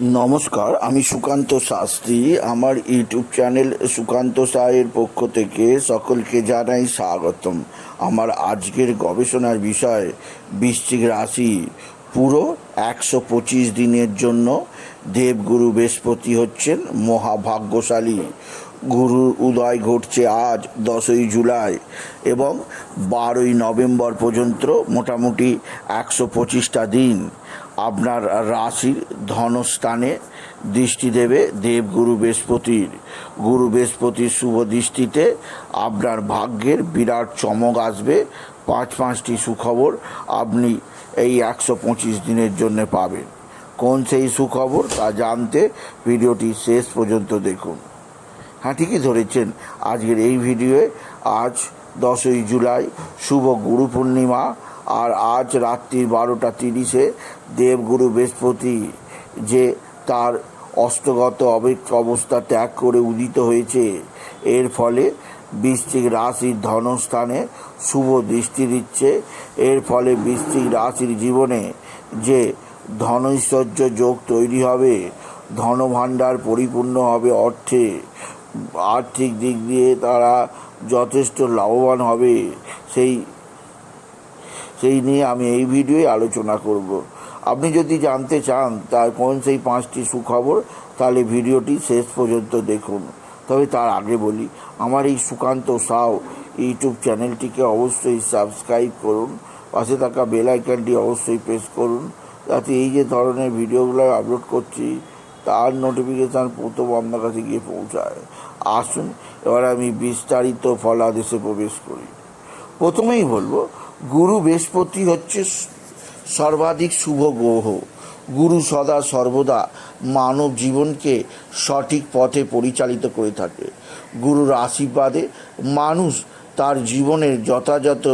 নমস্কার, আমি সুকান্ত শাস্ত্রী। আমার ইউটিউব চ্যানেল সুকান্ত সাহের পক্ষ থেকে সকলকে জানাই স্বাগতম। আমার আজকের গবেষণার বিষয়, বৃশ্চিক রাশি। পুরো একশো পঁচিশ দিনের জন্য দেবগুরু বৃহস্পতি হচ্ছেন মহাভাগ্যশালী। গুরুর উদয় ঘটছে আজ দশই জুলাই এবং বারোই নভেম্বর পর্যন্ত মোটামুটি একশো পঁচিশটা দিন। আপনার রাশির ধনস্থানে দৃষ্টি দেবে। দেবগুরু বৃহস্পতির গুরু বৃহস্পতির শুভ দৃষ্টিতে আপনার ভাগ্যের বিরাট চমক আসবে। পাঁচ পাঁচটি সুখবর আপনি এই একশো পঁচিশ দিনের জন্য পাবেন। কোন সেই সুখবর তা জানতে ভিডিওটি শেষ পর্যন্ত দেখুন। হ্যাঁ ঠিকই ধরেছেন। আজকের এই ভিডিওয়ে আজ দশই জুলাই, শুভ গুরু পূর্ণিমা, আর আজ রাত্রি বারোটা তিরিশে দেবগুরু বৃহস্পতি যে তার অস্তগত অবেক অবস্থা ত্যাগ করে উদিত হয়েছে। এর ফলে বৃশ্চিক রাশির ধনস্থানে শুভ দৃষ্টি দিচ্ছে। এর ফলে বৃশ্চিক রাশির জীবনে যে ধনৈশ্বর্য যোগ তৈরি হবে, ধনভাণ্ডার পরিপূর্ণ হবে অর্থে। আর্থিক দিক দিয়ে তারা যথেষ্ট লাভবান হবে। সেই সেই নিয়ে আমি এই ভিডিওয়ে আলোচনা করব। আপনি যদি জানতে চান তার কোন সেই পাঁচটি সুখবর, তাহলে ভিডিওটি শেষ পর্যন্ত দেখুন। তবে তার আগে বলি, আমার এই সুকান্ত সাউ ইউটিউব চ্যানেলটিকে অবশ্যই সাবস্ক্রাইব করুন, পাশে থাকা বেল অবশ্যই প্রেস করুন, যাতে এই যে ধরনের ভিডিওগুলো আপলোড করছি, তার নোটিফিকেশান প্রথম আপনার কাছে গিয়ে পৌঁছায়। আসুন, এবার আমি বিস্তারিত ফলাদেশে প্রবেশ করি। প্রথমেই বলব, গুরু বৃহস্পতি হচ্ছে সর্বাধিক শুভ গ্রহ। গুরু সদা সর্বদা মানব জীবনকে সঠিক পথে পরিচালিত করে থাকে। গুরুর আশীর্বাদে মানুষ তার জীবনের যথাযথ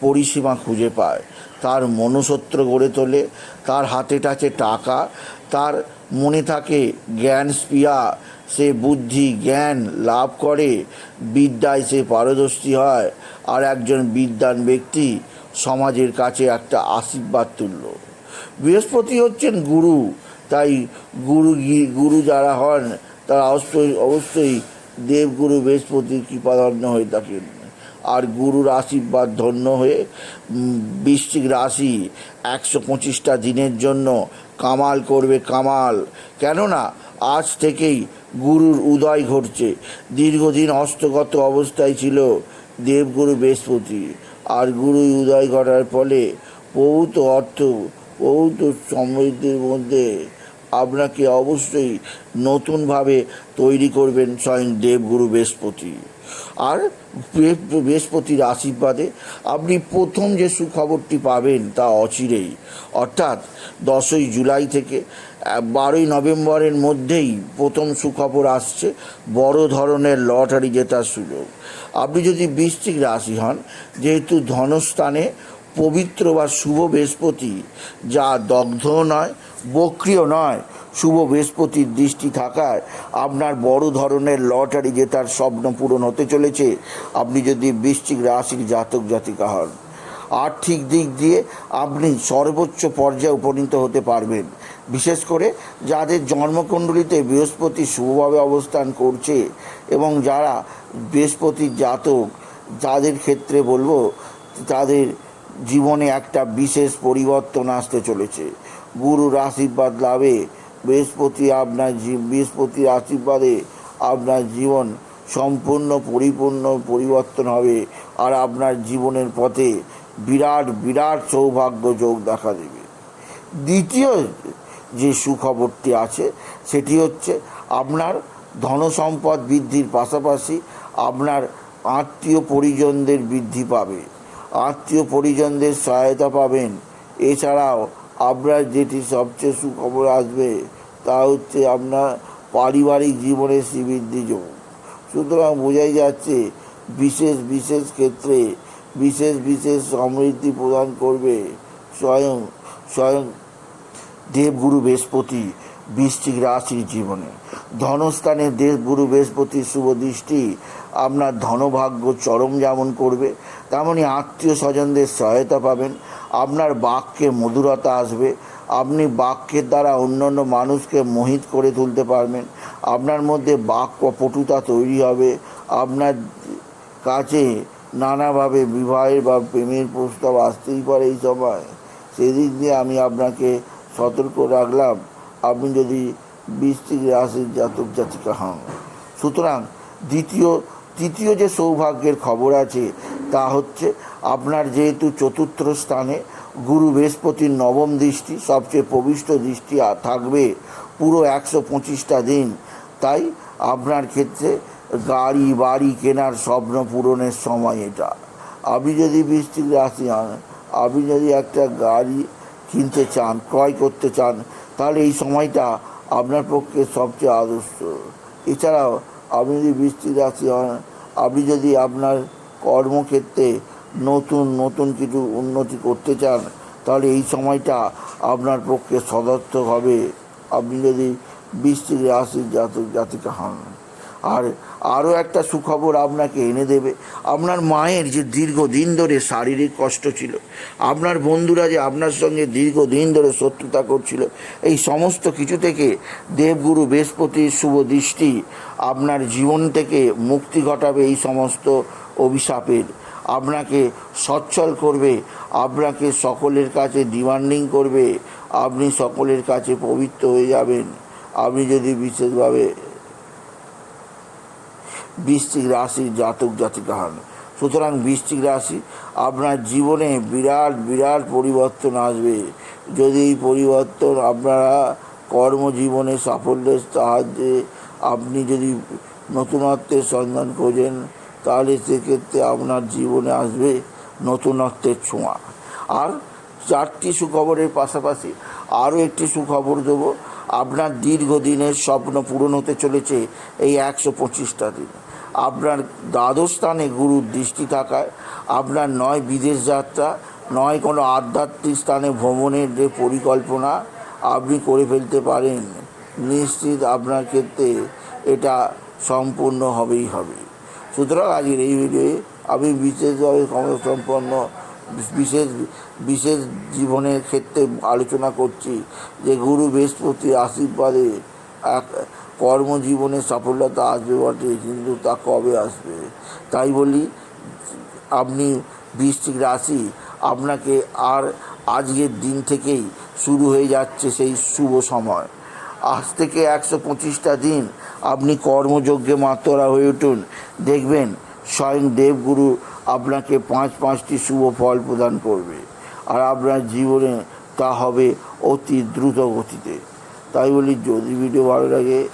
পরিসীমা খুঁজে পায়। তার মনুষ্যত্ব গড়ে তোলে, তার হাতে টাচে টাকা, তার মনে থাকে জ্ঞান স্পিয়া সে বুদ্ধি, জ্ঞান লাভ করে, বিদ্যায় সে পারদর্শী হয়। আর একজন বিদ্যান ব্যক্তি সমাজের কাছে একটা আশীর্বাদ তুল্য। বৃহস্পতি হচ্ছেন গুরু, তাই গুরু গুরু যারা হন, তারা অবশ্যই অবশ্যই দেবগুরু বৃহস্পতির কৃপাধন্য হয়ে থাকেন। আর গুরুর আশীর্বাদ ধন্য হয়ে বৃশ্চিক রাশি একশো পঁচিশটা দিনের জন্য কামাল করবে কামাল। কেননা আজ থেকেই গুরুর উদয় ঘটছে। দীর্ঘদিন অস্তগত অবস্থায় ছিল দেবগুরু বৃহস্পতি। আর গুরু উদয় ঘটার ফলে বহুত অর্থ বহুত সমৃদ্ধির মধ্যে আপনাকে অবশ্যই নতুনভাবে তৈরি করবেন স্বয়ং দেবগুরু বৃহস্পতি। আর বৃহস্পতির আশীর্বাদে আপনি প্রথম যে সুখবরটি পাবেন তা অচিরেই। অর্থাৎ দশই জুলাই থেকে বারোই নভেম্বরের মধ্যেই প্রথম সুখবর আসছে বড় ধরনের লটারি জেতার সুযোগ। আপনি যদি বৃশ্চিক রাশি হন, যেহেতু ধনস্থানে পবিত্র বা শুভ বৃহস্পতি, যা দগ্ধ নয়, বক্রিয় নয় শুভ বৃহস্পতির দৃষ্টি থাকায় আপনার বড় ধরনের লটারি জেতার স্বপ্ন পূরণ হতে চলেছে। আপনি যদি বৃশ্চিক রাশির জাতক জাতিকা হন, আর্থিক দিক দিয়ে আপনি সর্বোচ্চ পর্যায়ে উপনীত হতে পারবেন। বিশেষ করে যাদের জন্মকুণ্ডলিতে বৃহস্পতি শুভভাবে অবস্থান করছে এবং যারা বৃহস্পতির জাতক যাদের ক্ষেত্রে বলব তাদের জীবনে একটা বিশেষ পরিবর্তন আসতে চলেছে। গুরুর আশীর্বাদ লাভে বৃহস্পতি আপনার বৃহস্পতির আশীর্বাদে আপনার জীবন সম্পূর্ণ পরিপূর্ণ পরিবর্তন হবে আর আপনার জীবনের পথে বিরাট বিরাট সৌভাগ্য যোগ দেখা দেবে। দ্বিতীয় যে সুখবরটি আছে, সেটি হচ্ছে আপনার ধনসম্পদ বৃদ্ধির পাশাপাশি আপনার আত্মীয় পরিজনদের বৃদ্ধি পাবে। আত্মীয় পরিজনদের সহায়তা পাবেন। এছাড়াও আপনার যেটি সবচেয়ে সুখবর আসবে, তা হচ্ছে আপনার পারিবারিক জীবনের শ্রীবৃদ্ধি যোগ। সুতরাং বোঝাই যাচ্ছে, বিশেষ বিশেষ ক্ষেত্রে বিশেষ বিশেষ সমৃদ্ধি প্রদান করবে স্বয়ং স্বয়ং দেবগুরু বৃহস্পতি। বৃশ্চিক রাশির জীবনে। ধনস্থানে দেবগুরু বৃহস্পতির শুভ দৃষ্টি, আপনার ধনভাগ্য চরম যেমন করবে তেমনই আত্মীয় স্বজনদের সহায়তা পাবেন, আপনার বাক্যে মধুরতা আসবে, আপনি বাক্যের দ্বারা অন্যান্য মানুষকে মোহিত করে তুলতে পারবেন, আপনার মধ্যে বাক্য পটুতা তৈরি হবে, আপনার কাছে নানাভাবে বিবাহের বা প্রেমের প্রস্তাব আসতেই পারে এই সময়। সেদিক দিয়ে আমি আপনাকে সতর্ক রাখলাম। আপনি যদি বৃষ্টিক রাশির জাতক জাতিকা হন। সুতরাং দ্বিতীয়, তৃতীয় যে সৌভাগ্যের খবর আছে, তা হচ্ছে আপনার যেহেতু চতুর্থ স্থানে গুরু বৃহস্পতির নবম দৃষ্টি, সবচেয়ে পবিত্র দৃষ্টি থাকবে পুরো একশো পঁচিশটা দিন। তাই আপনার ক্ষেত্রে গাড়ি, বাড়ি কেনার স্বপ্ন পূরণের সময় এটা। আপনি যদি বৃষ্টিক রাশি আপনি যদি একটা গাড়ি কিনতে চান, ক্রয় করতে চান তাহলে এই সময়টা আপনার পক্ষে সবচেয়ে আদর্শ। এছাড়াও আপনি যদি বৃষ্টির রাশি হন, আপনি যদি আপনার কর্মক্ষেত্রে নতুন নতুন কিছু উন্নতি করতে চান, তাহলে এই সময়টা আপনার পক্ষে সদর্থক হবে। আপনি যদি বৃষ্টির রাশির জাতক, জাতিকা হন। আর আরও একটা সুখবর আপনাকে এনে দেবে। আপনার মায়ের যে দীর্ঘদিন ধরে শারীরিক কষ্ট ছিল, আপনার বন্ধুরা যে আপনার সঙ্গে দীর্ঘদিন ধরে শত্রুতা করছিল, এই সমস্ত কিছু থেকে দেবগুরু বৃহস্পতির শুভ দৃষ্টি আপনার জীবন থেকে মুক্তি ঘটাবে এই সমস্ত অভিশাপের। আপনাকে সচ্ছল করবে, আপনাকে সকলের কাছে ডিমান্ডিং করবে, আপনি সকলের কাছে পবিত্র হয়ে যাবেন। আপনি যদি বিশেষভাবে বৃশ্চিক রাশির জাতক জাতিকা হন। সুতরাং বৃশ্চিক রাশি আপনার জীবনে বিরাট বিরাট পরিবর্তন আসবে। যদি এই পরিবর্তন আপনারা কর্মজীবনে সাফল্যের সাহায্যে আপনি যদি নতুনত্বের সন্ধান খোঁজেন, তাহলে সেক্ষেত্রে আপনার জীবনে আসবে নতুনত্বের ছোঁয়া। আর চারটি সুখবরের পাশাপাশি আরও একটি সুখবর দেবো। আপনার দীর্ঘদিনের স্বপ্ন পূরণ হতে চলেছে এই একশো পঁচিশটা দিন। আপনার দ্বাদশ স্থানে গুরুর দৃষ্টি থাকায়, আপনার নয় বিদেশ যাত্রা, নয় কোনো আধ্যাত্মিক স্থানে ভ্রমণের যে পরিকল্পনা আপনি করে ফেলতে পারেন, নিশ্চিত আপনার ক্ষেত্রে এটা সম্পূর্ণ হবেই হবে। সুতরাং আজকের এই ভিডিওয়ে আমি বিশেষভাবে সম্পন্ন বিশেষ বিশেষ জীবনের ক্ষেত্রে আলোচনা করছি যে গুরু বৃহস্পতির আশীর্বাদে এক কর্মজীবনে সাফল্যতা আসবে বটে, কিন্তু তা কবে আসবে? তাই বলি, আপনি বৃশ্চিক রাশি, আপনাকে আর আজকের দিন থেকেই শুরু হয়ে যাচ্ছে সেই শুভ সময়। আজ থেকে একশো পঁচিশটা দিন আপনি কর্মযজ্ঞে মাতরা হয়ে উঠুন। দেখবেন স্বয়ং দেবগুরু আপনাকে পাঁচ পাঁচটি শুভ ফল প্রদান করবে। আর আপনার জীবনে তা হবে অতি দ্রুত গতিতে। তাই বলি, যদি ভিডিও ভালো লাগে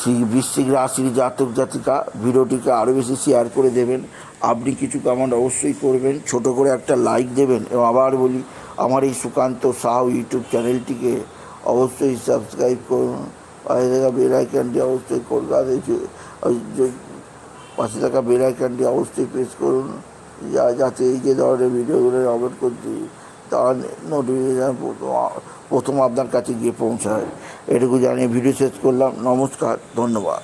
সেই বৃশ্চিক রাশির জাতক জাতিকা, ভিডিওটিকে আরও বেশি শেয়ার করে দেবেন। আপনি কিছু কমেন্ট অবশ্যই করবেন, ছোট করে একটা লাইক দেবেন। এবং আবার বলি, আমার এই সুকান্ত সাহু ইউটিউব চ্যানেলটিকে অবশ্যই সাবস্ক্রাইব করুন। পাশে থাকা বেল আইকনটি অবশ্যই কলকাতা পাশে থাকা বেল আইকনটি অবশ্যই প্রেস করুন, যা, যাতে এই যে ধরনের ভিডিওগুলো আপলোড করছি তার নোটিফিকেশান প্রথম প্রথম আপনার কাছে গিয়ে পৌঁছায়। এটুকু জানিয়ে ভিডিও শেষ করলাম, নমস্কার, ধন্যবাদ।